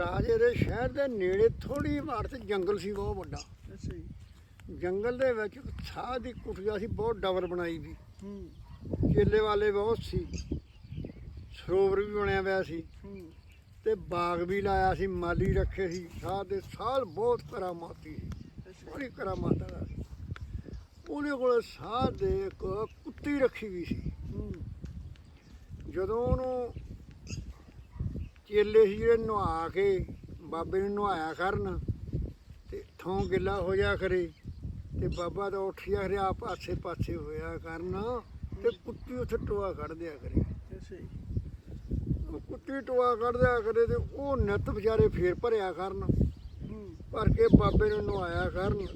ਰਾਜੇ ਦੇ ਸ਼ਹਿਰ ਦੇ ਨੇੜੇ ਥੋੜੀ ਵਾਰ ਤੇ ਜੰਗਲ ਸੀ ਬਹੁਤ ਵੱਡਾ। ਅੱਛਾ ਜੀ। ਜੰਗਲ ਦੇ ਵਿੱਚ ਸਾਹ ਦੀ ਕੁਟੀਆ ਸੀ ਬਹੁਤ ਡਬਲ ਬਣਾਈ ਵੀ। ਹੂੰ। ਕੇਲੇ ਵਾਲੇ ਬਹੁਤ ਸੀ। ਸਰੋਵਰ ਵੀ ਬਣਿਆ ਹੋਇਆ ਸੀ। ਹੂੰ। ਤੇ ਬਾਗ ਵੀ ਲਾਇਆ ਸੀ ਮਾਲੀ ਰੱਖੇ ਸੀ। ਸਾਹ ਦੇ ਸਾਲ ਬਹੁਤ ਕਰਾਮਾਤੀ ਸੀ। ਬੜੀ ਕਰਾਮਾਤ ਦਾ ਸੀ ਉਹਦੇ ਕੋਲ ਸਾਹ ਦੇ ਇੱਕ ਕੁੱਤੀ ਰੱਖੀ ਵੀ ਸੀ। ਜਦੋਂ ਉਹਨੂੰ ਚੇਲੇ ਸੀ ਜਿਹੜੇ ਨਹਾ ਕੇ ਬਾਬੇ ਨੂੰ ਨਹਾਇਆ ਕਰਨ ਤੇ ਥੋਂ ਗਿੱਲਾ ਹੋ ਜਾ ਕਰੇ ਤੇ ਬਾਬਾ ਤਾਂ ਉੱਠ ਜਾ ਕਰੇ ਆਪ ਆਸੇ ਪਾਸੇ ਹੋਇਆ ਕਰਨ ਤੇ ਕੁੱਤੀ ਉੱਥੇ ਟੋਆ ਕੱਢ ਦਿਆ ਕਰੇ। ਉਹ ਕੁੱਤੀ ਟੋਆ ਕੱਢ ਦਿਆ ਕਰੇ ਤੇ ਉਹ ਨਿੱਤ ਵਿਚਾਰੇ ਫੇਰ ਭਰਿਆ ਕਰਨ। ਭਰ ਕੇ ਬਾਬੇ ਨੂੰ ਨਵਾਇਆ ਕਰਨ।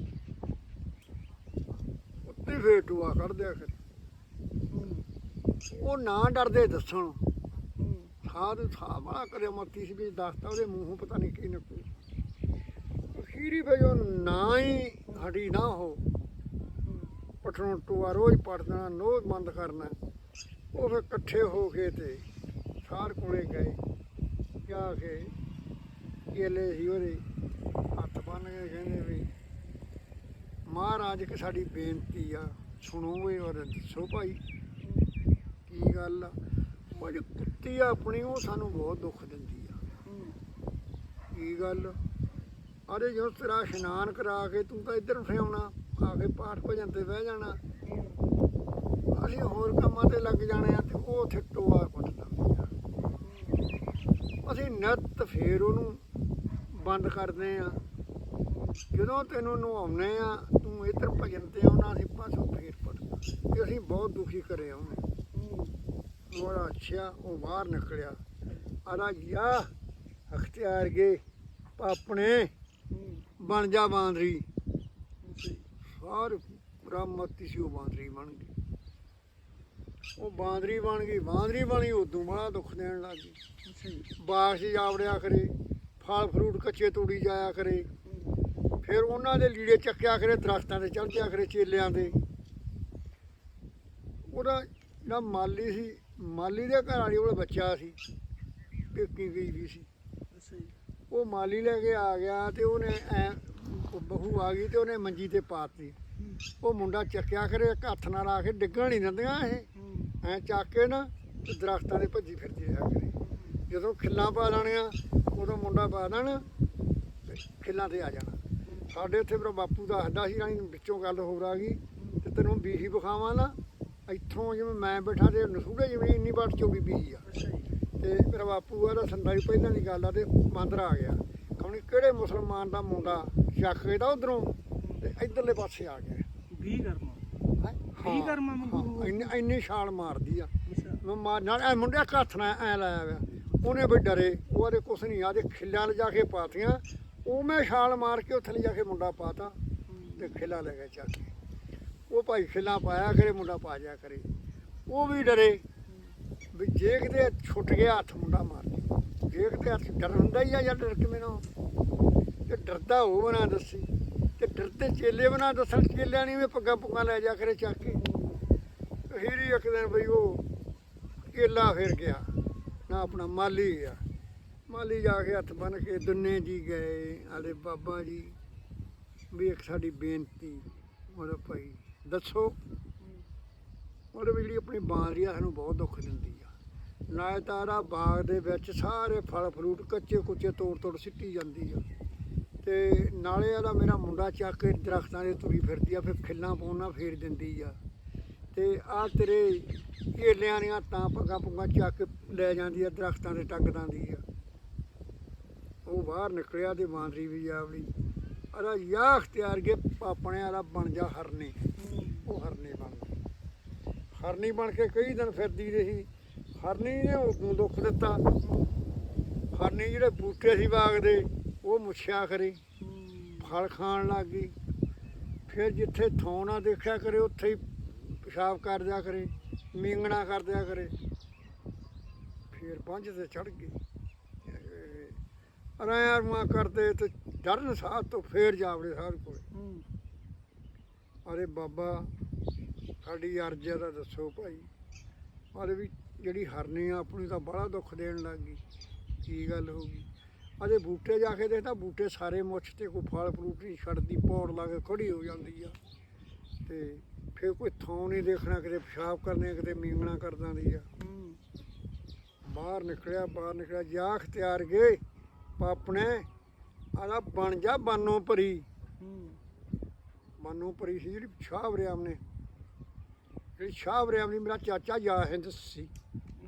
ਕੁੱਤੀ ਫੇਰ ਟੋਆ ਕੱਢ ਦਿਆ ਕਰੇ। ਉਹ ਨਾ ਡਰਦੇ ਦੱਸਣ। ਸਾਧ ਸਾਹ ਬੜਾ ਕਰਿਆ ਮੱਤੀ ਸੀ ਵੀ ਦੱਸਤਾ, ਉਹਦੇ ਮੂੰਹੋਂ ਪਤਾ ਨਹੀਂ ਕੀ ਨਿਕਲੂ ਅਖੀਰੀ ਵੇ ਜੋ ਨਾ ਹੀ ਹਟੀ ਨਾ ਹੋ ਹੂੰ ਪਠਣੋਂ ਟੂਆ ਰੋਜ਼ ਪੜਨਾ ਰੋਜ਼ ਬੰਦ ਕਰਨਾ। ਉਹ ਫਿਰ ਇਕੱਠੇ ਹੋ ਕੇ ਤੇ ਸਾਰ ਕੋਲੇ ਗਏ। ਜਾ ਕੇ ਕੇਲੇ ਸੀ ਉਹਦੇ, ਹੱਥ ਬੰਨ ਕੇ ਕਹਿੰਦੇ ਵੀ, ਮਹਾਰਾਜ ਕਿ ਸਾਡੀ ਬੇਨਤੀ ਆ, ਸੁਣੋ ਵੇ ਔਰ ਦੱਸੋ ਭਾਈ, ਕੀ ਗੱਲ ਆ? ਉਹ ਜੋ ਕੁੱਤੀ ਆ ਆਪਣੀ ਉਹ ਸਾਨੂੰ ਬਹੁਤ ਦੁੱਖ ਦਿੰਦੀ ਆ। ਕੀ ਗੱਲ? ਅਰੇ ਜੋ ਤੇਰਾ ਇਸ਼ਨਾਨ ਕਰਾ ਕੇ ਤੂੰ ਤਾਂ ਇੱਧਰ ਉੱਠੇ ਆਉਣਾ ਆ ਕੇ ਪਾਠ ਭਜਨ ਤੇ ਬਹਿ ਜਾਣਾ। ਅਸੀਂ ਹੋਰ ਕੰਮਾਂ ਤੇ ਲੱਗ ਜਾਣੇ ਆ ਤੇ ਉਹ ਉੱਥੇ ਟੋਆ ਪੱਟ ਦਿੰਦੀ ਆ ਅਸੀਂ ਨਿੱਤ ਫੇਰ ਉਹਨੂੰ ਬੰਦ ਕਰਦੇ ਆ। ਜਦੋਂ ਤੈਨੂੰ ਨਵਾਉਨੇ ਆ, ਤੂੰ ਇੱਧਰ ਭਜਨ ਤੇ ਆਉਣਾ, ਅਸੀਂ ਪਾਸੋਂ ਫੇਰ ਪੱਟਦਾ ਤੇ ਅਸੀਂ ਬਹੁਤ ਦੁਖੀ ਕਰੇ ਆਉਂਦੇ ਬੜਾ ਅੱਛਾ ਉਹ ਬਾਹਰ ਨਿਕਲਿਆ। ਆਦਾ ਗਿਆ ਅਖਤਿਆਰ ਗਏ ਆਪਣੇ ਬਣ ਜਾ ਬਾਂਦਰੀ। ਅੱਛਾ ਜੀ ਸਾਰ ਬ੍ਰਹਮਤੀ ਸੀ ਉਹ ਬਾਂਦਰੀ ਬਣ ਗਈ। ਉਹ ਬਾਂਦਰੀ ਬਣ ਗਈ, ਬਾਂਦਰੀ ਬਣੀ, ਉਦੋਂ ਬੜਾ ਦੁੱਖ ਦੇਣ ਲੱਗ ਗਈ। ਬਾਸ਼ ਜਾਵੜਿਆ ਕਰੇ, ਫਲ ਫਰੂਟ ਕੱਚੇ ਤੋੜੀ ਜਾਇਆ ਕਰੇ। ਫਿਰ ਉਹਨਾਂ ਦੇ ਲੀੜੇ ਚੱਕਿਆ ਕਰੇ, ਦਰਖਤਾਂ ਤੇ ਚੜ ਗਿਆ ਕਰੇ ਚੇਲਿਆਂ ਦੇ। ਉਹਦਾ ਜਿਹੜਾ ਮਾਲੀ ਸੀ ਮਾਲੀ ਦੇ ਘਰ ਵਾਲੀ ਕੋਲ ਬੱਚਾ ਸੀ ਪੇਕੀ ਗਈ ਵੀ ਸੀ। ਉਹ ਮਾਲੀ ਲੈ ਕੇ ਆ ਗਿਆ ਤੇ ਉਹਨੇ ਐ ਬਹੂ ਆ ਗਈ ਤੇ ਉਹਨੇ ਮੰਜੀ ਤੇ ਪਾਤੀ ਉਹ ਮੁੰਡਾ ਚੱਕਿਆ ਕਰੇ ਇੱਕ ਹੱਥ ਨਾਲ ਆ ਕੇ ਡਿੱਗਣ ਨਹੀਂ ਦਿੰਦੀਆਂ ਇਹ। ਐ ਚੱਕ ਕੇ ਨਾ ਤੇ ਦਰਖਤਾਂ ਦੇ ਭੱਜੀ ਫਿਰਦੀ ਰਿਹਾ ਕਰੇ। ਜਦੋਂ ਖਿੱਲਾਂ ਪਾ ਲੈਣੀਆਂ ਉਦੋਂ ਮੁੰਡਾ ਪਾ ਦੇਣਾ ਖਿੱਲਾਂ ਤੇ ਆ ਜਾਣਾ। ਸਾਡੇ ਇੱਥੇ ਮੇਰਾ ਬਾਪੂ ਦੱਸਦਾ ਸੀ ਰਾਣੀ ਵਿੱਚੋਂ ਗੱਲ ਹੋਰ ਆ ਗਈ ਤੇ ਤੈਨੂੰ ਬੀਹੀ ਵਿਖਾਵਾਂ ਨਾ। ਇੱਥੋਂ ਜਿਵੇਂ ਮੈਂ ਬੈਠਾ ਤੇ ਨਸੂੜੇ ਜਿਵੇਂ ਇੰਨੀ ਬਾਟ ਚੌੜੀ ਬੀਹੀ ਆ। ਤੇ ਮੇਰਾ ਬਾਪੂ ਆ ਦਾ ਸੰਦਾ ਵੀ ਪਹਿਲਾਂ ਦੀ ਗੱਲ ਆ ਤੇ ਬਾਂਦਰ ਆ ਗਿਆ। ਕਹਣੀ ਕਿਹੜੇ ਮੁਸਲਮਾਨ ਦਾ ਮੁੰਡਾ ਚੱਕ ਕੇ ਤਾਂ ਉਧਰੋਂ? ਤੇ ਇਧਰਲੇ ਪਾਸੇ ਆ ਗਿਆ। 20 ਕਰਮਾ? ਵੀਹ ਕਰਮਾਂ। ਹਾਂ, ਇੰਨੀ ਇੰਨੀ ਛਾਲ ਮਾਰਦੀ ਆ। ਮੈਂ ਮਾਰ ਨਾਲ ਐ ਮੁੰਡੇ ਹੱਥ ਨਾਲ ਐ ਲਾਇਆ ਹੋਇਆ। ਉਹਨੇ ਵੀ ਡਰੇ। ਉਹਦੇ ਕੁਛ ਨਹੀਂ ਆਦੇ ਖਿੱਲਾਂ ਲਿਜਾ ਕੇ ਪਾਤੀਆਂ। ਉਹ ਮੈਂ ਛਾਲ ਮਾਰ ਕੇ ਉੱਥੇ ਲਿਜਾ ਕੇ ਮੁੰਡਾ ਪਾਤਾ। ਤੇ ਖਿੱਲਾ ਲੈ ਗਿਆ ਚੱਕ ਕੇ ਉਹ ਭਾਈ ਖਿੱਲਾਂ ਪਾਇਆ ਕਰੇ, ਮੁੰਡਾ ਪਾ ਜਾ ਕਰੇ। ਉਹ ਵੀ ਡਰੇ ਵੀ ਜੇ ਕਿਤੇ ਛੁੱਟ ਗਿਆ ਹੱਥ ਮੁੰਡਾ ਮਾਰ ਦੇ ਜੇ ਕਿਤੇ ਹੱਥ ਡਰ ਹੁੰਦਾ ਹੀ ਆ ਜਾਂ ਡਰ ਕਿਵੇਂ ਨਾ ਤੇ ਡਰਦਾ ਉਹ ਬਣਾ ਦੱਸੀ। ਤੇ ਡਰਦੇ ਚੇਲੇ ਬਣਾ ਦੱਸਣ, ਚੇਲਿਆਂ ਨਹੀਂ ਵੀ ਪੱਗਾਂ ਪੁੱਗਾਂ ਲੈ ਜਾ ਕਰੇ ਚੱਕ ਕੇ। ਹੀਰੀ ਇੱਕ ਦਿਨ ਬਈ ਉਹ ਕੇਲਾ ਫਿਰ ਗਿਆ। ਨਾ ਆਪਣਾ ਮਾਲੀ ਗਿਆ ਮਾਲੀ ਜਾ ਕੇ ਹੱਥ ਬੰਨ ਕੇ ਦੁੰਨੇ ਜੀ ਗਏ, ਆਲੇ ਬਾਬਾ ਜੀ। ਵੀ ਇੱਕ ਸਾਡੀ ਬੇਨਤੀ, ਉਹਦਾ ਭਾਈ ਦੱਸੋ। ਉਹਦੇ ਵੀ ਜਿਹੜੀ ਆਪਣੀ ਬਾਂਦਰੀ ਆ, ਸਾਨੂੰ ਬਹੁਤ ਦੁੱਖ ਦਿੰਦੀ ਆ। ਨਾ ਤਾਰਾ ਬਾਗ ਦੇ ਵਿੱਚ ਸਾਰੇ ਫਲ ਫਰੂਟ ਕੱਚੇ ਕੁੱਚੇ ਤੋੜ ਤੋੜ ਸਿੱਟੀ ਜਾਂਦੀ ਆ। ਤੇ ਨਾਲੇ ਵਾਲਾ ਮੇਰਾ ਮੁੰਡਾ ਚੱਕ ਕੇ ਦਰਖਤਾਂ ਦੇ ਤੁਰੀ ਫਿਰਦੀ ਆ, ਫਿਰ ਖਿੱਲਾਂ ਪਾਉਣਾ ਫੇਰ ਦਿੰਦੀ ਆ। ਤੇ ਆ ਤੇਰੇ ਕੇਲਿਆਂ ਦੀਆਂ ਤਾਂ ਪੱਗਾਂ ਪੁੱਗਾਂ ਚੱਕ ਲੈ ਜਾਂਦੀ ਆ, ਦਰਖਤਾਂ ਦੇ ਟੱਗਦਾਂ ਦੀ ਆ। ਉਹ ਬਾਹਰ ਨਿਕਲਿਆ ਤੇ ਬਾਂਦਰੀ ਵੀ ਆਵਲੀ ਅਰਾ ਯਾ ਅਖਤਿਆਰ ਕੇ ਪਾਪਣੇ ਵਾਲਾ ਬਣ ਜਾ ਹਰਨੇ। ਉਹ ਹਰਨੀ ਬਣ ਗਈ। ਹਰਨੀ ਬਣ ਕੇ ਕਈ ਦਿਨ ਫਿਰਦੀ ਰਹੀ। ਹਰਨੀ ਨੇ ਉਦੋਂ ਦੁੱਖ ਦਿੱਤਾ। ਹਰਨੀ ਜਿਹੜੇ ਬੂਟੇ ਸੀ ਬਾਗ ਦੇ ਉਹ ਮੁੱਛਿਆ ਕਰੇ। ਫਲ ਖਾਣ ਲੱਗ ਗਈ। ਫਿਰ ਜਿੱਥੇ ਥੋਂ ਨਾ ਦੇਖਿਆ ਕਰੇ, ਉੱਥੇ ਹੀ ਪਿਸ਼ਾਬ ਕਰ ਦਿਆ ਕਰੇ, ਮੀਂਗਣਾ ਕਰ ਦਿਆ ਕਰੇ। ਫਿਰ ਪੰਜ ਤੇ ਚੜ ਗਈ। ਅਰਾਂ ਮਾ ਕਰਦੇ ਤੇ ਡਰਨ ਸਾਹ ਤੋਂ ਫੇਰ ਜਾਵੜੇ ਸਾਰ ਕੋਲ। ਅਰੇ ਬਾਬਾ, ਸਾਡੀ ਅਰਜ਼ ਦਾ ਦੱਸੋ ਭਾਈ। ਅਰੇ ਵੀ ਜਿਹੜੀ ਹਰਨੀ ਆ, ਆਪਣੀ ਤਾਂ ਬੜਾ ਦੁੱਖ ਦੇਣ ਲੱਗ ਗਈ। ਕੀ ਗੱਲ ਹੋ ਗਈ? ਅਜੇ ਬੂਟੇ ਜਾ ਕੇ ਦੇਖਦਾ ਬੂਟੇ ਸਾਰੇ ਮੁੱਛ ਤੇ ਕੋਈ ਫਲ ਫਰੂਟ ਨਹੀਂ ਛੱਡਦੀ, ਪੌੜ ਲਾ ਕੇ ਖੜੀ ਹੋ ਜਾਂਦੀ ਆ। ਤੇ ਫਿਰ ਕੋਈ ਥਾਂ ਨਹੀਂ ਦੇਖਣਾ, ਕਿਤੇ ਪਿਸ਼ਾਬ ਕਰਨੇ ਕਿਤੇ ਮੀਂਗਣਾ ਕਰ ਦਿੰਦੀ ਆ। ਬਾਹਰ ਨਿਕਲਿਆ ਬਾਹਰ ਨਿਕਲਿਆ, ਜਾਖ ਤਿਆਰ ਗਏ, ਪਾਪਣੇ ਆਦਾ ਬਣ ਜਾ ਬਾਨੋ ਭਰੀ। ਬਾਨੋ ਭਰੀ ਸੀ ਜਿਹੜੀ ਸ਼ਾਹ ਬਰਿਆਮ ਨੇ। ਜਿਹੜੀ ਸ਼ਾਹ ਬਰਿਆਮ ਨੇ ਮੇਰਾ ਚਾਚਾ ਜਾ ਹਿੰਦ ਸੀ।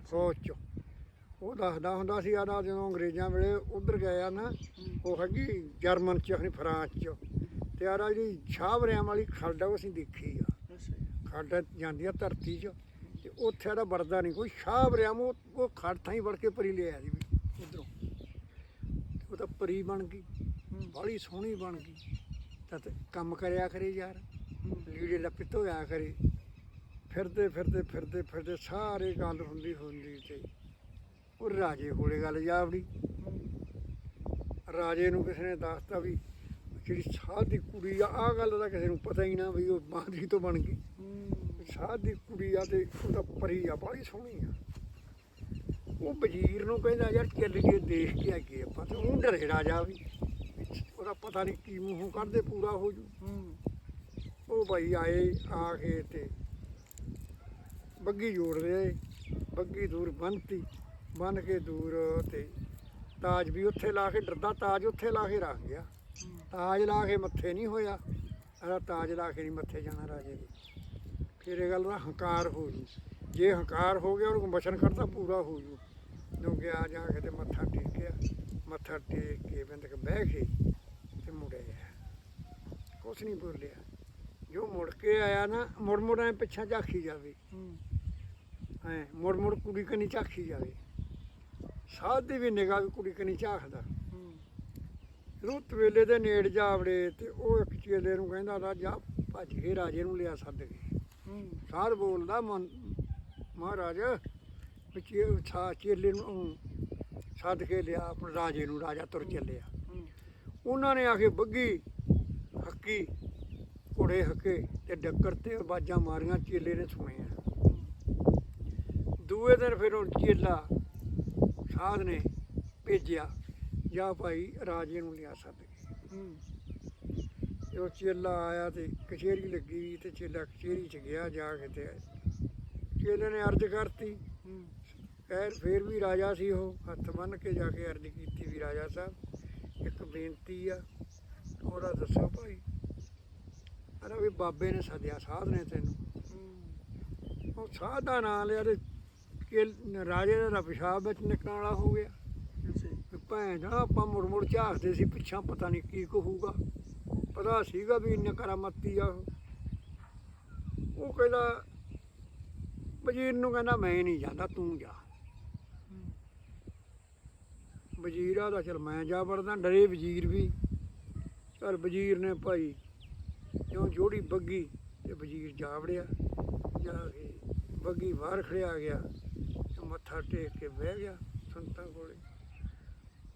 ਫੌਜ ਚ। ਉਹ ਦੱਸਦਾ ਹੁੰਦਾ ਸੀ ਆਦਾ ਜਦੋਂ ਅੰਗਰੇਜ਼ਾਂ ਵੇਲੇ ਉਧਰ ਗਏ ਆ ਨਾ ਉਹ ਹੈਗੀ ਜਰਮਨ ਚ ਖਣੀ ਫਰਾਂਸ ਚ। ਤੇ ਆਦਾ ਜਿਹੜੀ ਸ਼ਾਹ ਬਰਿਆਮ ਵਾਲੀ ਖੱਡ ਆ ਉਹ ਅਸੀਂ ਦੇਖੀ ਆ। ਖੱਡ ਜਾਂਦੀ ਆ ਧਰਤੀ 'ਚ। ਤੇ ਉੱਥੇ ਦਾ ਵਰਦਾ ਨਹੀਂ ਕੋਈ। ਸ਼ਾਹ ਬਰਿਆਮ ਉਹ ਉਹ ਖੱਡ ਥਾਂ ਹੀ ਵੜ ਕੇ ਪਰੀ ਲਿਆ ਜੀ ਉਧਰੋਂ। ਉਹ ਤਾਂ ਪਰੀ ਬਣ ਗਈ। ਬਾਹਲੀ ਸੋਹਣੀ ਬਣ ਗਈ। ਤਾਂ ਕੰਮ ਕਰਿਆ ਕਰੇ ਯਾਰ। ਲੀੜੇ ਲੱਪੇ ਧੋਇਆ ਕਰੇ। ਫਿਰਦੇ ਫਿਰਦੇ ਫਿਰਦੇ ਫਿਰਦੇ ਸਾਰੇ ਗੱਲ ਹੁੰਦੀ ਹੁੰਦੀ ਤੇ ਉਹ ਰਾਜੇ ਕੋਲੇ ਗੱਲ ਜਾਵੜੀ ਰਾਜੇ ਨੂੰ ਕਿਸੇ ਨੇ ਦੱਸਤਾ ਵੀ ਜਿਹੜੀ ਸਾਧ ਦੀ ਕੁੜੀ ਆ, ਆਹ ਗੱਲ ਦਾ ਕਿਸੇ ਨੂੰ ਪਤਾ ਹੀ ਨਾ ਵੀ ਉਹ ਬਾਂਦੀ ਤੋਂ ਬਣ ਗਈ। ਹੂੰ ਸਾਧ ਦੀ ਕੁੜੀ ਆ ਤੇ ਉਹਦਾ ਪਰੀ ਆ ਬੜੀ ਸੋਹਣੀ ਆ। ਉਹ ਵਜ਼ੀਰ ਨੂੰ ਕਹਿੰਦਾ, ਯਾਰ ਚੱਲ ਕੇ ਦੇਖ ਕੇ ਆਈਏ ਆਪਾਂ ਤੇ ਉਹ ਡਰੇ ਰਾਜਾ ਵੀ। ਉਹਦਾ ਪਤਾ ਨਹੀਂ ਕੀ ਮੂੰਹੋਂ ਕੱਢਦੇ, ਪੂਰਾ ਹੋ ਜੂ। ਉਹ ਭਾਈ ਆਏ ਆ ਕੇ ਤੇ ਬੱਗੀ ਜੋੜਦੇ ਆਏ ਬੱਗੀ ਦੂਰ ਬੰਨਤੀ, ਬੰਨ ਕੇ ਦੂਰ ਤੇ ਤਾਜ ਵੀ ਉੱਥੇ ਲਾ ਕੇ ਡਰਦਾ, ਤਾਜ ਉੱਥੇ ਲਾ ਕੇ ਰੱਖ ਗਿਆ। ਤਾਜ ਲਾ ਕੇ ਮੱਥੇ ਨਹੀਂ ਹੋਇਆ। ਅਰਾ ਤਾਜ ਲਾ ਕੇ ਨਹੀਂ ਮੱਥੇ ਜਾਣਾ ਰਾਜੇ ਦੇ। ਫਿਰ ਇਹ ਗੱਲ ਦਾ ਹੰਕਾਰ ਹੋ ਜੂ। ਜੇ ਹੰਕਾਰ ਹੋ ਗਿਆ, ਉਹਨੂੰ ਬਚਨ ਕਰਦਾ ਪੂਰਾ ਹੋ ਜੂ। ਜੋ ਗਿਆ ਜਾ ਕੇ ਤੇ ਮੱਥਾ ਟੇਕਿਆ। ਮੱਥਾ ਟੇਕ ਕੇ ਬਿੰਦਕ ਬਹਿ ਕੇ ਤੇ ਮੁੜਿਆ ਕੁਛ ਨਹੀਂ ਬੋਲਿਆ। ਜੋ ਮੁੜ ਕੇ ਆਇਆ ਨਾ ਮੁੜ ਮੁੜ ਐ ਪਿੱਛਾ ਝਾਕੀ ਜਾਵੇ। ਹੂੰ। ਐ ਮੁੜ ਮੁੜ ਕੁੜੀ ਕਨੀ ਝਾਕੀ ਜਾਵੇ। ਸਾਧ ਦੀ ਵੀ ਨਿਗਾਹ ਵੀ ਕੁੜੀ ਕਨੀ ਝਾਕਦਾ। ਰੁੱਤ ਵੇਲੇ ਦੇ ਨੇੜ ਜਾਵੜੇ ਤੇ ਉਹ ਇੱਕ ਚੇਲੇ ਨੂੰ ਕਹਿੰਦਾ ਦਾ ਜਾ ਭੱਜ ਕੇ ਰਾਜੇ ਨੂੰ ਲਿਆ ਸੱਦ ਕੇ। ਸਾਧ ਬੋਲਦਾ ਮਨ- ਮਹਾਰਾਜ ਵੀ ਚੇ ਸਾ ਚੇਲੇ ਨੂੰ ਸੱਦ ਕੇ ਲਿਆ ਆਪਣੇ ਰਾਜੇ ਨੂੰ ਰਾਜਾ ਤੁਰ ਚੱਲਿਆ। ਉਹਨਾਂ ਨੇ ਆ ਕੇ ਬੱਗੀ ਹੱਕੀ ਘੋੜੇ ਹੱਕੇ ਤੇ ਡੱਕਰ ਤੇ ਆਵਾਜ਼ਾਂ ਮਾਰੀਆਂ ਚੇਲੇ ਨੇ ਸੁਣਿਆ। ਦੂਏ ਦਿਨ ਫਿਰ ਉਹ ਚੇਲਾ ਸਾਧ ਨੇ ਭੇਜਿਆ ਜਾ ਭਾਈ ਰਾਜੇ ਨੂੰ ਲਿਆ ਸੱਦ ਕੇ। ਜਦੋਂ ਚੇਲਾ ਆਇਆ ਤੇ ਕਚਹਿਰੀ ਲੱਗੀ ਤੇ ਚੇਲਾ ਕਚਹਿਰੀ ਚ ਗਿਆ ਜਾ ਕੇ ਤੇ ਚੇਲੇ ਨੇ ਅਰਜ਼ ਕਰਤੀ। ਖੈਰ ਫੇਰ ਵੀ ਰਾਜਾ ਸੀ ਉਹ ਹੱਥ ਬੰਨ ਕੇ ਜਾ ਕੇ ਅਰਜ਼ ਕੀਤੀ ਵੀ ਰਾਜਾ ਸਾਹਿਬ। ਬੇਨਤੀ ਆ ਉਹਦਾ ਦੱਸੋ ਭਾਈ। ਅਰੇ ਵੀ ਬਾਬੇ ਨੇ ਸੱਦਿਆ ਸਾਧ ਨੇ ਤੈਨੂੰ। ਉਹ ਸਾਧ ਦਾ ਨਾਂ ਲਿਆ ਤੇ ਚੇਲ- ਰਾਜੇ ਦਾ ਪਿਸ਼ਾਬ ਵਿੱਚ ਨਿਕਲਣ ਵਾਲਾ ਹੋ ਗਿਆ। ਭੈਣ ਦਾ ਆਪਾਂ ਮੁੜ ਮੁੜ ਝਾਕਦੇ ਸੀ ਪਿੱਛਾ ਪਤਾ ਨਹੀਂ ਕੀ ਕਹੂਗਾ। ਪਤਾ ਸੀਗਾ ਵੀ ਇੰਨਾ ਕਰਾਮਤੀ ਆ ਉਹ ਕਹਿੰਦਾ ਵਜ਼ੀਰ ਨੂੰ ਕਹਿੰਦਾ ਮੈਂ ਨਹੀਂ ਜਾਂਦਾ ਤੂੰ ਜਾ। ਵਜ਼ੀਰ ਆਦਾ ਚਲ ਮੈਂ ਜਾ ਵੜਦਾ, ਡਰੇ ਵਜ਼ੀਰ ਵੀ। ਚਲ ਵਜ਼ੀਰ ਨੇ ਭਾਈ ਜਿਉਂ ਜੋੜੀ ਬੱਗੀ ਤੇ ਵਜ਼ੀਰ ਜਾ ਵੜਿਆ। ਜਾ ਕੇ ਬੱਗੀ ਬਾਹਰ ਖੜਿਆ ਗਿਆ ਮੱਥਾ ਟੇਕ ਕੇ ਬਹਿ ਗਿਆ ਸੰਤਾਂ ਕੋਲੇ।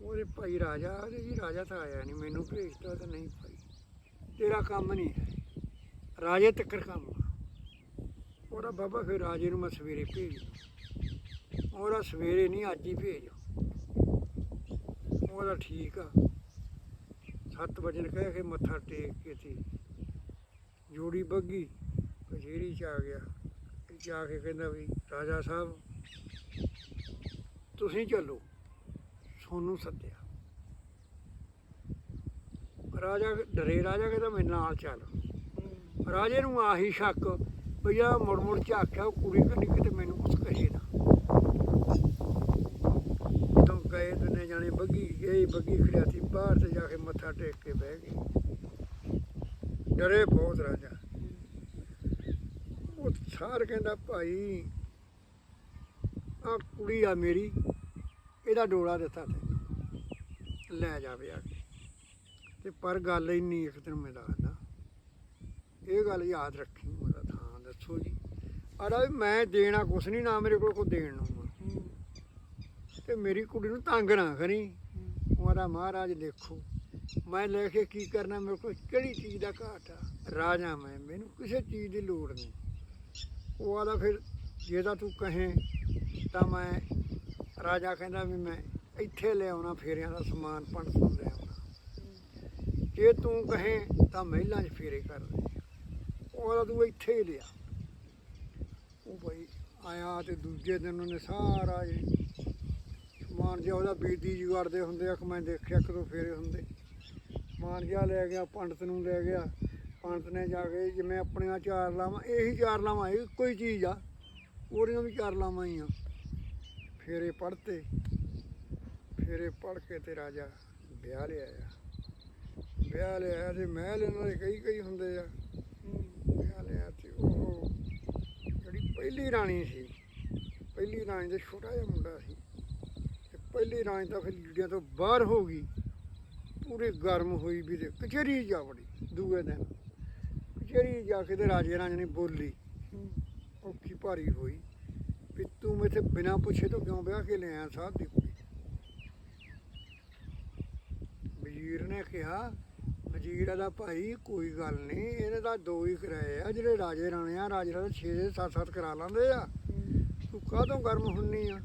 ਉਹਦੇ ਭਾਈ ਰਾਜਾ ਉਹਦੇ ਜੀ, ਰਾਜਾ ਤਾਂ ਆਇਆ ਨਹੀਂ, ਮੈਨੂੰ ਭੇਜਦਾ ਤਾਂ ਨਹੀਂ ਭਾਈ। ਤੇਰਾ ਕੰਮ ਨਹੀਂ ਹੈ। ਰਾਜੇ ਤੱਕਰ ਕੰਮ ਆ। ਉਹਦਾ ਬਾਬਾ ਫਿਰ ਰਾਜੇ ਨੂੰ ਮੈਂ ਸਵੇਰੇ ਭੇਜ ਉਹਦਾ ਸਵੇਰੇ ਨਹੀਂ, ਅੱਜ ਹੀ ਭੇਜ ਉਹਦਾ ਠੀਕ ਆ। 7 ਵਜੇ ਕਹਿ ਕੇ ਮੱਥਾ ਟੇਕ ਕੇ ਤੇ ਜੋੜੀ ਬੱਗੀ ਕਚੇਰੀ ਚ ਆ ਗਿਆ। ਜਾ ਕੇ ਕਹਿੰਦਾ ਵੀ, ਰਾਜਾ ਸਾਹਿਬ, ਤੁਸੀਂ ਚੱਲੋ। ਸੋਨੂੰ ਸੱਦਿਆ। ਰਾਜਾ ਡਰੇ ਰਾਜਾ ਕਹਿੰਦਾ, ਮੇਰੇ ਨਾਲ ਚੱਲ। ਰਾਜੇ ਨੂੰ ਆਹੀ ਸ਼ੱਕ ਵੀ ਮੁੜ ਮੁੜ ਝਾਕਿਆ ਕੁੜੀ ਕਨੀ ਕਿਤੇ ਮੈਨੂੰ ਕੁਛ ਕਹੇ ਨਾ ਜਦੋਂ ਗਏ ਦੋਨੇ ਜਾਣੇ ਬੱਗੀ ਗਏ, ਬੱਗੀ ਖੜਿਆ ਸੀ ਬਾਹਰ ਤੇ ਜਾ ਕੇ ਮੱਥਾ ਟੇਕ ਕੇ ਬਹਿ ਗਏ। ਡਰੇ ਬਹੁਤ ਰਾਜਾ। ਉਹ ਸਾਰ ਕਹਿੰਦਾ, ਭਾਈ ਆ ਕੁੜੀ ਆ ਮੇਰੀ, ਇਹਦਾ ਡੋਲਾ ਦਿੱਤਾ ਤੇ ਲੈ ਜਾਵੇ ਆ ਕੇ। ਤੇ ਪਰ ਗੱਲ ਇੰਨੀ ਇੱਕ ਦਿਨ ਮੈਂ ਦੱਸਦਾ, ਇਹ ਗੱਲ ਯਾਦ ਰੱਖੀ ਮੇਰਾ ਥਾਂ ਦੱਸੋ ਜੀ। ਆੜਾ ਮੈਂ ਦੇਣਾ ਕੁਛ ਨਹੀਂ, ਨਾ ਮੇਰੇ ਕੋਲ ਕੋਈ ਦੇਣ ਨੂੰ। ਆ। ਮੇਰੀ ਕੁੜੀ ਨੂੰ ਤੰਗ ਨਾ ਕਰੀ। ਹੂੰ ਉਹਦਾ ਮਹਾਰਾਜ ਦੇਖੋ, ਮੈਂ ਲੈ ਕੇ ਕੀ ਕਰਨਾ, ਮੇਰੇ ਕੋਲ ਕਿਹੜੀ ਚੀਜ਼ ਦਾ ਘਾਟ ਆ? ਰਾਜਾ ਮੈਂ, ਮੈਨੂੰ ਕਿਸੇ ਚੀਜ਼ ਦੀ ਲੋੜ ਨਹੀਂ। ਉਹ ਆਦਾ ਫਿਰ, ਜੇ ਤਾਂ ਤੂੰ ਕਹੇ, ਤਾਂ ਮੈਂ, ਰਾਜਾ ਕਹਿੰਦਾ ਵੀ ਮੈਂ ਇੱਥੇ ਲਿਆਉਣਾ ਫੇਰਿਆਂ ਦਾ ਸਮਾਨ, ਪੰਡਤ ਨੂੰ ਲਿਆਉਣਾ ਜੇ ਤੂੰ ਕਹੇ, ਤਾਂ ਮਹਿਲਾਂ 'ਚ ਫੇਰੇ ਕਰ ਦੇ। ਉਹਦਾ ਤੂੰ ਇੱਥੇ ਹੀ ਲਿਆ। ਉਹ ਭਾਈ ਆਇਆ ਤੇ ਦੂਜੇ ਦਿਨ ਉਹਨੇ ਸਾਰਾ ਮਾਨਜਾ ਉਹਦਾ ਬੀਦੀ ਜੀ ਹੁੰਦੇ ਆ ਕਿ ਮੈਂ ਦੇਖਿਆ ਕਦੋਂ ਫੇਰੇ ਹੁੰਦੇ। ਮਾਨਜਾ ਲੈ ਗਿਆ, ਪੰਡਤ ਨੂੰ ਲੈ ਗਿਆ। ਪੰਡਤ ਨੇ ਜਾ ਕੇ ਜਿਵੇਂ ਆਪਣੀਆਂ ਚਾਰ ਲਾਵਾਂ, ਇਹੀ ਚਾਰ ਲਾਵਾਂ, ਇਹ ਕੋਈ ਚੀਜ਼ ਆ। ਉਹਦੀਆਂ ਵੀ ਚਾਰ ਲਾਵਾਂ ਹੀ ਆ। ਫੇਰੇ ਪੜਤੇ, ਫੇਰੇ ਪੜ ਕੇ ਤੇ ਰਾਜਾ ਵਿਆਹ ਲਿਆਇਆ ਵਿਆਹ ਲਿਆਇਆ ਤੇ ਮਹਿਲ ਇਹਨਾਂ ਦੇ ਕਈ ਕਈ ਹੁੰਦੇ ਆ। ਵਿਆਹ ਲਿਆ ਤੇ ਉਹ ਜਿਹੜੀ ਪਹਿਲੀ ਰਾਣੀ ਸੀ, ਪਹਿਲੀ ਰਾਣੀ ਦਾ ਛੋਟਾ ਜਿਹਾ ਮੁੰਡਾ ਸੀ। ਪਹਿਲੀ ਰਾਜ ਤਾਂ ਫਿਰ ਲੀੜਿਆਂ ਤੋਂ ਬਾਹਰ ਹੋ ਗਈ। ਪੂਰੀ ਗਰਮ ਹੋਈ ਵੀ ਤੇ ਕਚਹਿਰੀ ਜਾ ਵੜੀ ਦੂਏ ਦਿਨ। ਕਚਹਿਰੀ ਜਾ ਕੇ ਤੇ ਰਾਜੇ ਰਾਣੀ ਬੋਲੀ, ਔਖੀ ਭਾਰੀ ਹੋਈ ਵੀ ਤੂੰ ਮੈਥੇ ਬਿਨਾਂ ਪੁੱਛੇ ਤੋਂ ਕਿਉਂ ਵਿਆਹ ਕੇ ਲਿਆ ਸਾਧ ਦੀ ਕੁੜੀ? ਵਜ਼ੀਰ ਨੇ ਕਿਹਾ, ਵਜ਼ੀਰ ਦਾ ਭਾਈ ਕੋਈ ਗੱਲ ਨਹੀਂ ਇਹਨੇ ਤਾਂ ਦੋ ਹੀ ਕਿਰਾਏ ਆ, ਜਿਹੜੇ ਰਾਜੇ ਰਾਣੇ ਆ, ਰਾਜੇ ਦਾ 6 7 7 ਕਰਾ ਲੈਂਦੇ ਆ। ਤੂੰ ਕਾਹਤੋਂ ਗਰਮ ਹੁੰਨੀ ਆ?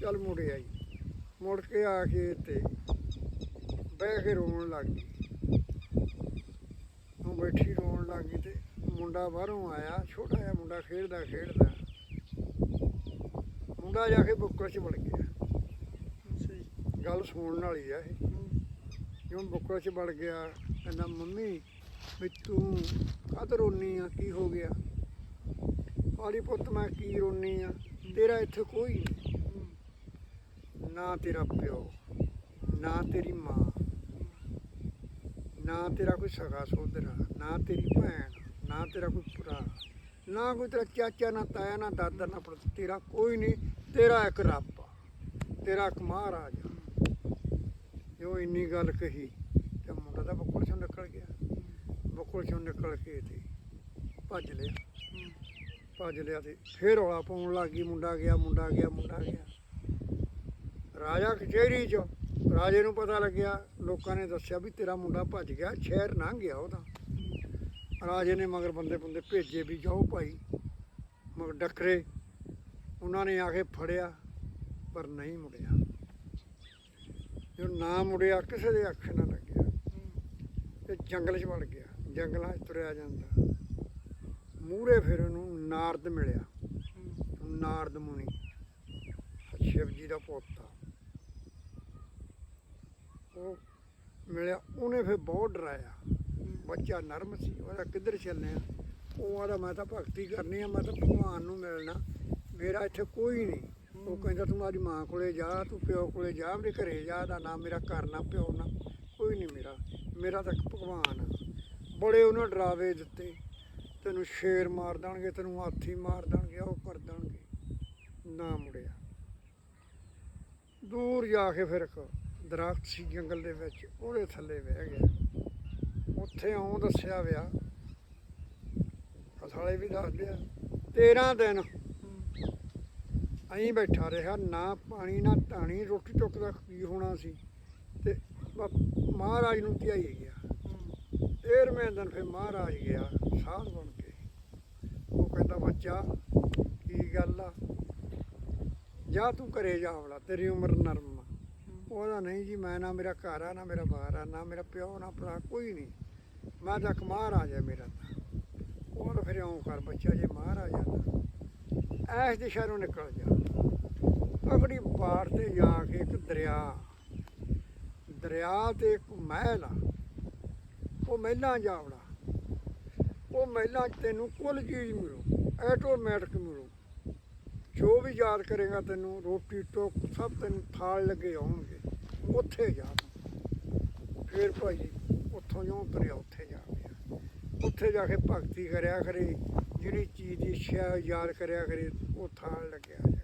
ਚੱਲ ਮੁੜ ਆਈ। ਮੁੜ ਕੇ ਆ ਕੇ ਤੇ ਬਹਿ ਕੇ ਰੋਣ ਲੱਗ ਗਈ। ਉਹ ਬੈਠੀ ਰੋਣ ਲੱਗ ਗਈ ਤੇ ਮੁੰਡਾ ਬਾਹਰੋਂ ਆਇਆ ਛੋਟਾ ਜਿਹਾ ਮੁੰਡਾ ਖੇਡਦਾ ਖੇਡਦਾ। ਮੁੰਡਾ ਜਾ ਕੇ ਬੁੱਕਲ 'ਚ ਵੜ ਗਿਆ। ਗੱਲ ਸੁਣਨ ਵਾਲੀ ਆ ਇਹ। ਜਿਉਂ ਬੁੱਕਲ 'ਚ ਵੜ ਗਿਆ? ਕਹਿੰਦਾ ਮੰਮੀ ਵੀ ਤੂੰ ਕਦ ਰੋਨੀ ਆ? ਕੀ ਹੋ ਗਿਆ? ਆਲੀ ਪੁੱਤ ਮੈਂ ਕੀ ਰੋਨੀ ਆ? ਤੇਰਾ ਇੱਥੇ ਕੋਈ ਨਹੀਂ ਨਾ ਤੇਰਾ ਪਿਓ ਨਾ ਤੇਰੀ ਮਾਂ ਨਾ ਤੇਰਾ ਕੋਈ ਸਗਾ ਸੋਦਰਾ ਨਾ ਤੇਰੀ ਭੈਣ ਨਾ ਤੇਰਾ ਕੋਈ ਭਰਾ ਨਾ ਕੋਈ ਤੇਰਾ ਚਾਚਾ ਨਾ ਤਾਇਆ ਨਾ ਦਾਦਾ ਨਾ ਪੜਦਾ ਤੇਰਾ ਕੋਈ ਨਹੀਂ ਤੇਰਾ ਇੱਕ ਰੱਬ ਆ ਤੇਰਾ ਇੱਕ ਮਹਾਰਾਜ ਆ। ਜੋ ਇੰਨੀ ਗੱਲ ਕਹੀ ਤੇ ਮੁੰਡਾ ਤਾਂ ਬੁੱਕਲ ਚੋਂ ਨਿਕਲ ਗਿਆ। ਬੁੱਕਲ ਚੋਂ ਨਿਕਲ ਕੇ ਤੇ ਭੱਜ ਲਿਆ। ਭੱਜ ਲਿਆ ਤੇ ਫੇਰ ਰੌਲਾ ਪਾਉਣ ਲੱਗ ਗਈ ਮੁੰਡਾ ਗਿਆ ਮੁੰਡਾ ਗਿਆ ਮੁੰਡਾ ਗਿਆ। ਰਾਜਾ ਕਚਹਿਰੀ ਚ ਰਾਜੇ ਨੂੰ ਪਤਾ ਲੱਗਿਆ, ਲੋਕਾਂ ਨੇ ਦੱਸਿਆ ਵੀ ਤੇਰਾ ਮੁੰਡਾ ਭੱਜ ਗਿਆ, ਸ਼ਹਿਰ ਲੰਘ ਗਿਆ ਉਹਦਾ ਰਾਜੇ ਨੇ ਮਗਰ ਬੰਦੇ ਬੰਦੇ ਭੇਜੇ ਵੀ ਜਾਓ ਭਾਈ। ਮਗਰ ਡੱਕਰੇ, ਉਹਨਾਂ ਨੇ ਆ ਕੇ ਫੜਿਆ, ਪਰ ਨਹੀਂ ਮੁੜਿਆ। ਜੋ ਨਾ ਮੁੜਿਆ, ਕਿਸੇ ਦੇ ਅੱਖ ਨਾ ਲੱਗਿਆ। ਤੇ ਜੰਗਲ 'ਚ ਵੜ ਗਿਆ, ਜੰਗਲਾਂ 'ਚ ਤੁਰਿਆ ਜਾਂਦਾ। ਮੂਹਰੇ ਫਿਰ ਉਹਨੂੰ ਨਾਰਦ ਮਿਲਿਆ। ਨਾਰਦ ਮੁਨੀ, ਸ਼ਿਵ ਜੀ ਦਾ ਪੋਤਾ। ਉਹ ਮਿਲਿਆ, ਉਹਨੇ ਫਿਰ ਬਹੁਤ ਡਰਾਇਆ। ਬੱਚਾ ਨਰਮ ਸੀ, ਉਹਦਾ ਕਿੱਧਰ ਚੱਲਿਆ ਉਹ ਆਦਾ ਮੈਂ ਤਾਂ ਭਗਤੀ ਕਰਨੀ ਆ, ਮੈਂ ਤਾਂ ਭਗਵਾਨ ਨੂੰ ਮਿਲਣਾ। ਮੇਰਾ ਇੱਥੇ ਕੋਈ ਨਹੀਂ। ਉਹ ਕਹਿੰਦਾ, ਤੂੰ ਆਦੀ ਮਾਂ ਕੋਲੇ ਜਾ, ਤੂੰ ਪਿਓ ਕੋਲੇ ਜਾ, ਮੇਰੇ ਘਰੇ ਜਾ ਦਾ ਨਾਮ ਮੇਰਾ ਘਰ, ਨਾ ਪਿਓ, ਨਾ ਕੋਈ ਨਹੀਂ ਮੇਰਾ। ਮੇਰਾ ਤਾਂ ਇੱਕ ਭਗਵਾਨ ਆ। ਬੜੇ ਉਹਨਾਂ ਡਰਾਵੇ ਦਿੱਤੇ। ਤੈਨੂੰ ਸ਼ੇਰ ਮਾਰ ਦੇਣਗੇ, ਤੈਨੂੰ ਹਾਥੀ ਮਾਰ ਦੇਣਗੇ ਉਹ ਕਰ ਦੇਣਗੇ। ਨਾ ਮੁੜਿਆ। ਦੂਰ ਜਾ ਕੇ ਫਿਰ ਦਰਖਤ ਸੀ ਜੰਗਲ ਦੇ ਵਿੱਚ, ਉਹਦੇ ਥੱਲੇ ਬਹਿ ਗਿਆ। ਉੱਥੇ ਆਉਂ ਦੱਸਿਆ ਵਿਆ ਅਸਾਲੇ ਵੀ ਦੱਸਦੇ ਆ 13 ਦਿਨ ਅਹੀਂ ਬੈਠਾ ਰਿਹਾ, ਨਾ ਪਾਣੀ, ਨਾ ਧਾਣੀ, ਰੋਟੀ ਟੁੱਕ ਦਾ ਕੀ ਹੋਣਾ ਸੀ ਤੇ ਮਹਾਰਾਜ ਨੂੰ ਧਿਆਈ ਗਿਆ। 13ਵੇਂ ਦਿਨ ਫਿਰ ਮਹਾਰਾਜ ਗਿਆ, ਸਾਧ ਬਣ ਕੇ। ਉਹ ਕਹਿੰਦਾ, ਬੱਚਾ, ਕੀ ਗੱਲ ਆ? ਜਾ ਤੂੰ ਘਰੇ ਜਾ ਵੜਾ ਤੇਰੀ ਉਮਰ ਨਰਮ ਆ। ਉਹਦਾ ਨਹੀਂ ਜੀ, ਮੈਂ ਨਾ ਮੇਰਾ ਘਰ ਆ, ਨਾ ਮੇਰਾ ਬਾਹਰ ਆ, ਨਾ ਮੇਰਾ ਪਿਓ, ਨਾ ਭਰਾ, ਕੋਈ ਨਹੀਂ। ਮੈਂ ਤਾਂ ਇੱਕ ਆ ਜਾ ਮੇਰਾ ਤਾਂ। ਉਹ ਤਾਂ ਫਿਰ ਇਉਂ ਕਰ ਬੱਚਾ ਜੇ ਮਹਾਰਾਜ ਆ ਤਾਂ? ਐਸ ਦਿਸ਼ਾ ਨੂੰ ਨਿਕਲ ਜਾ। ਅਗਲੀ ਪਾਰ ਤੇ ਜਾ ਕੇ ਇੱਕ ਦਰਿਆ ਦਰਿਆ ਤੇ ਇੱਕ ਮਹਿਲ ਆ। ਉਹ ਮਹਿਲਾਂ ਜਾਵੜਾ ਉਹ ਮਹਿਲਾਂ 'ਚ ਤੈਨੂੰ ਕੁੱਲ ਚੀਜ਼ ਮਿਲੂ ਆਟੋਮੈਟਿਕ ਮਿਲੂ। ਜੋ ਵੀ ਯਾਦ ਕਰੇਗਾ ਤੈਨੂੰ, ਰੋਟੀ, ਟੋਕ, ਸਭ ਤੈਨੂੰ ਥਾਲ ਲੱਗੇ ਆਉਣਗੇ। ਉੱਥੇ ਜਾ। ਫਿਰ ਭਾਈ ਉੱਥੋਂ ਜੋ ਤੁਰਿਆ ਉੱਥੇ ਜਾ ਗਿਆ ਉੱਥੇ ਜਾ ਕੇ ਭਗਤੀ ਕਰਿਆ ਕਰੇ ਜਿਹੜੀ ਚੀਜ਼ ਦੀ ਇੱਛਾ ਯਾਦ ਕਰਿਆ ਕਰੇ ਉਹ ਥਾਲ ਲੱਗਿਆ ਜਾ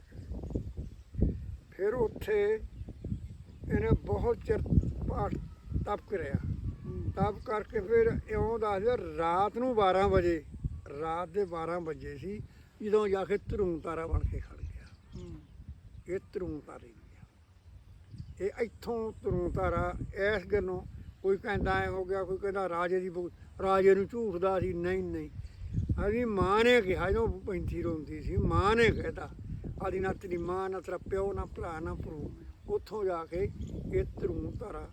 ਫਿਰ ਉੱਥੇ ਇਹਨੇ ਬਹੁਤ ਚਿਰ ਪਾਠ ਤਪ ਕਰਿਆ। ਤਪ ਕਰਕੇ ਫਿਰ ਇਉਂ ਦੱਸਦਾ ਰਾਤ ਨੂੰ 12 ਵਜੇ ਰਾਤ ਦੇ 12 ਵਜੇ ਸੀ ਜਦੋਂ ਜਾ ਕੇ ਧਰੂੰ ਤਾਰਾ ਬਣ ਕੇ ਖੜ ਗਿਆ। ਇਹ ਧਰੂੰ ਤਾਰੀ ਇਹ ਇੱਥੋਂ ਧਰੂੰ ਤਾਰਾ ਇਸ ਗੱਲੋਂ ਕੋਈ ਕਹਿੰਦਾ ਐ ਹੋ ਗਿਆ, ਕੋਈ ਕਹਿੰਦਾ ਰਾਜੇ ਦੀ ਬੁ- ਰਾਜੇ ਨੂੰ ਝੂਠਦਾ ਸੀ, ਨਹੀਂ ਨਹੀਂ। ਆਦੀ ਮਾਂ ਨੇ ਕਿਹਾ ਜਦੋਂ ਪੈਂਤੀ ਰੋਂਦੀ ਸੀ, ਮਾਂ ਨੇ ਕਹਿਤਾ, ਆਦੀ ਨਾ ਤੇਰੀ ਮਾਂ, ਨਾ ਤੇਰਾ ਪਿਓ, ਨਾ ਭਰਾ, ਨਾ ਭਰੂ। ਉੱਥੋਂ ਜਾ ਕੇ ਇਹ ਧਰੂਮ ਧਾਰਾ